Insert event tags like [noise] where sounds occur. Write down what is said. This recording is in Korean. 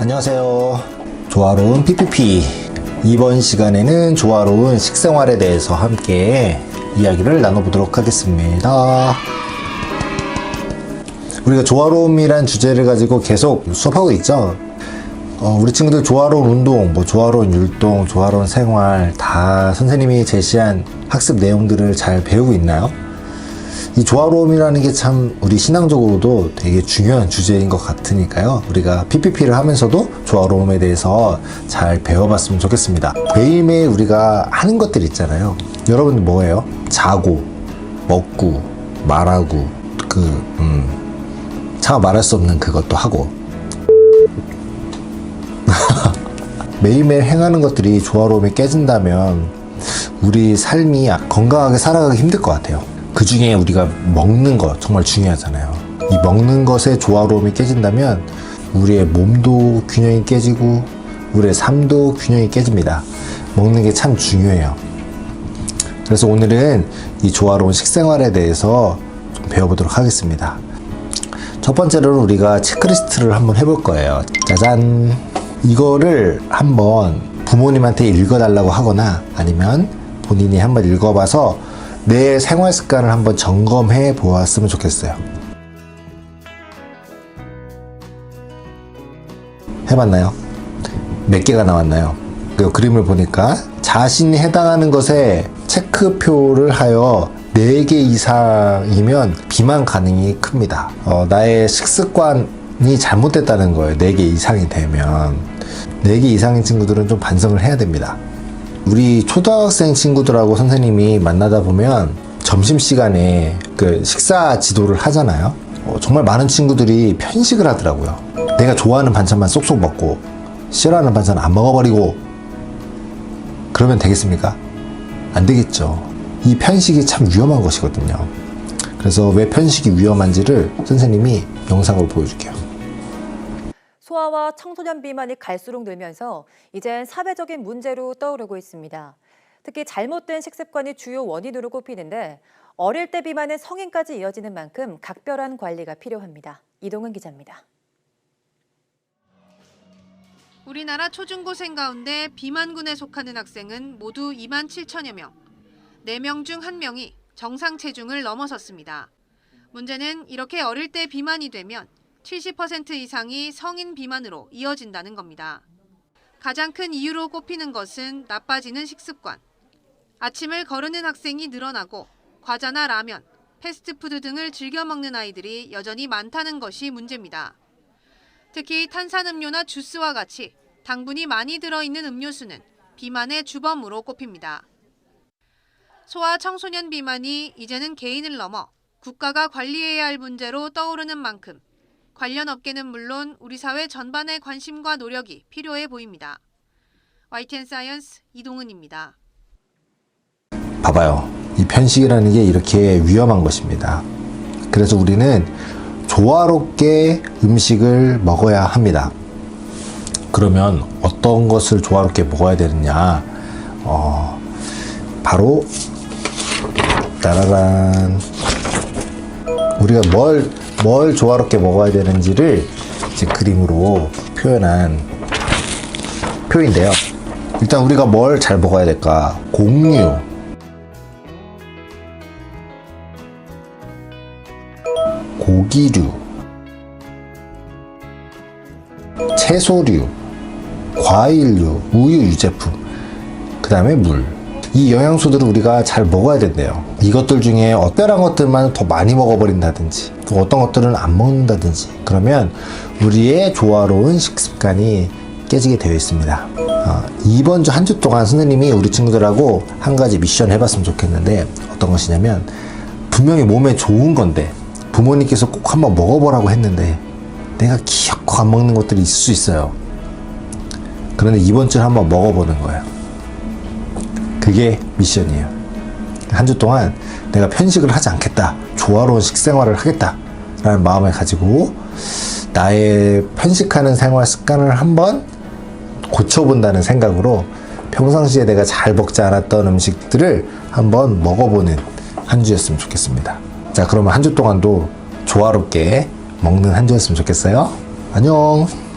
안녕하세요. 조화로운 PPP. 이번 시간에는 조화로운 식생활에 대해서 함께 이야기를 나눠보도록 하겠습니다. 우리가 조화로움이란 주제를 가지고 계속 수업하고 있죠. 어, 우리 친구들 조화로운 운동, 뭐 조화로운 율동, 조화로운 생활 다 선생님이 제시한 학습 내용들을 잘 배우고 있나요? 이 조화로움이라는 게 참 우리 신앙적으로도 되게 중요한 주제인 것 같으니까요. 우리가 PPP를 하면서도 조화로움에 대해서 잘 배워봤으면 좋겠습니다. 매일매일 우리가 하는 것들 있잖아요. 여러분 뭐예요? 자고, 먹고, 말하고, 그, 음, 차마 말할 수 없는 그것도 하고. [laughs] 매일매일 행하는 것들이 조화로움이 깨진다면 우리 삶이 건강하게 살아가기 힘들 것 같아요. 그 중에 우리가 먹는 거 정말 중요하잖아요. 이 먹는 것의 조화로움이 깨진다면 우리의 몸도 균형이 깨지고 우리의 삶도 균형이 깨집니다. 먹는 게 참 중요해요. 그래서 오늘은 이 조화로운 식생활에 대해서 좀 배워보도록 하겠습니다. 첫 번째로는 우리가 체크리스트를 한번 해볼 거예요. 짜잔. 이거를 한번 부모님한테 읽어달라고 하거나 아니면 본인이 한번 읽어봐서 내 생활 습관을 한번 점검해 보았으면 좋겠어요. 해봤나요? 몇 개가 나왔나요? 그 그림을 보니까 자신이 해당하는 것에 체크표를 하여 4개 이상이면 비만 가능이 큽니다. 어, 나의 식습관이 잘못됐다는 거예요. 4개 이상이 되면. 4개 이상인 친구들은 좀 반성을 해야 됩니다. 우리 초등학생 친구들하고 선생님이 만나다 보면 점심시간에 그 식사 지도를 하잖아요. 어, 정말 많은 친구들이 편식을 하더라고요. 내가 좋아하는 반찬만 쏙쏙 먹고 싫어하는 반찬 안 먹어버리고 그러면 되겠습니까? 안 되겠죠. 이 편식이 참 위험한 것이거든요. 그래서 왜 편식이 위험한지를 선생님이 영상으로 보여줄게요. 소아와 청소년 비만이 갈수록 늘면서 이젠 사회적인 문제로 떠오르고 있습니다. 특히 잘못된 식습관이 주요 원인으로 꼽히는데 어릴 때 비만은 성인까지 이어지는 만큼 각별한 관리가 필요합니다. 이동은 기자입니다. 우리나라 초중고생 가운데 비만군에 속하는 학생은 모두 2만 7천여 명. 4명 중 1명이 정상 체중을 넘어섰습니다. 문제는 이렇게 어릴 때 비만이 되면 70% 이상이 성인 비만으로 이어진다는 겁니다. 가장 큰 이유로 꼽히는 것은 나빠지는 식습관. 아침을 거르는 학생이 늘어나고 과자나 라면, 패스트푸드 등을 즐겨 먹는 아이들이 여전히 많다는 것이 문제입니다. 특히 탄산음료나 주스와 같이 당분이 많이 들어있는 음료수는 비만의 주범으로 꼽힙니다. 소아 청소년 비만이 이제는 개인을 넘어 국가가 관리해야 할 문제로 떠오르는 만큼 관련 업계는 물론 우리 사회 전반의 관심과 노력이 필요해 보입니다. YTN 사이언스 이동은입니다. 봐봐요. 이 편식이라는 게 이렇게 위험한 것입니다. 그래서 우리는 조화롭게 음식을 먹어야 합니다. 그러면 어떤 것을 조화롭게 먹어야 되느냐? 어, 바로 따라란 우리가 뭘, 뭘 조화롭게 먹어야 되는지를 이제 그림으로 표현한 표인데요. 일단 우리가 뭘 잘 먹어야 될까? 곡류, 고기류, 채소류, 과일류, 우유 유제품, 그 다음에 물. 이 영양소들을 우리가 잘 먹어야 된대요. 이것들 중에 어떠한 것들만 더 많이 먹어버린다든지, 또 어떤 것들은 안 먹는다든지, 그러면 우리의 조화로운 식습관이 깨지게 되어 있습니다. 어, 이번 주 한 주 동안 선생님이 우리 친구들하고 한 가지 미션 해봤으면 좋겠는데, 어떤 것이냐면, 분명히 몸에 좋은 건데, 부모님께서 꼭 한번 먹어보라고 했는데 내가 기어코 안 먹는 것들이 있을 수 있어요. 그런데 이번 주에 한번 먹어보는 거예요. 그게 미션이에요. 한 주 동안 내가 편식을 하지 않겠다. 조화로운 식생활을 하겠다. 라는 마음을 가지고 나의 편식하는 생활 습관을 한번 고쳐본다는 생각으로 평상시에 내가 잘 먹지 않았던 음식들을 한번 먹어보는 한 주였으면 좋겠습니다. 자, 그러면 한 주 동안도 조화롭게 먹는 한 주였으면 좋겠어요. 안녕.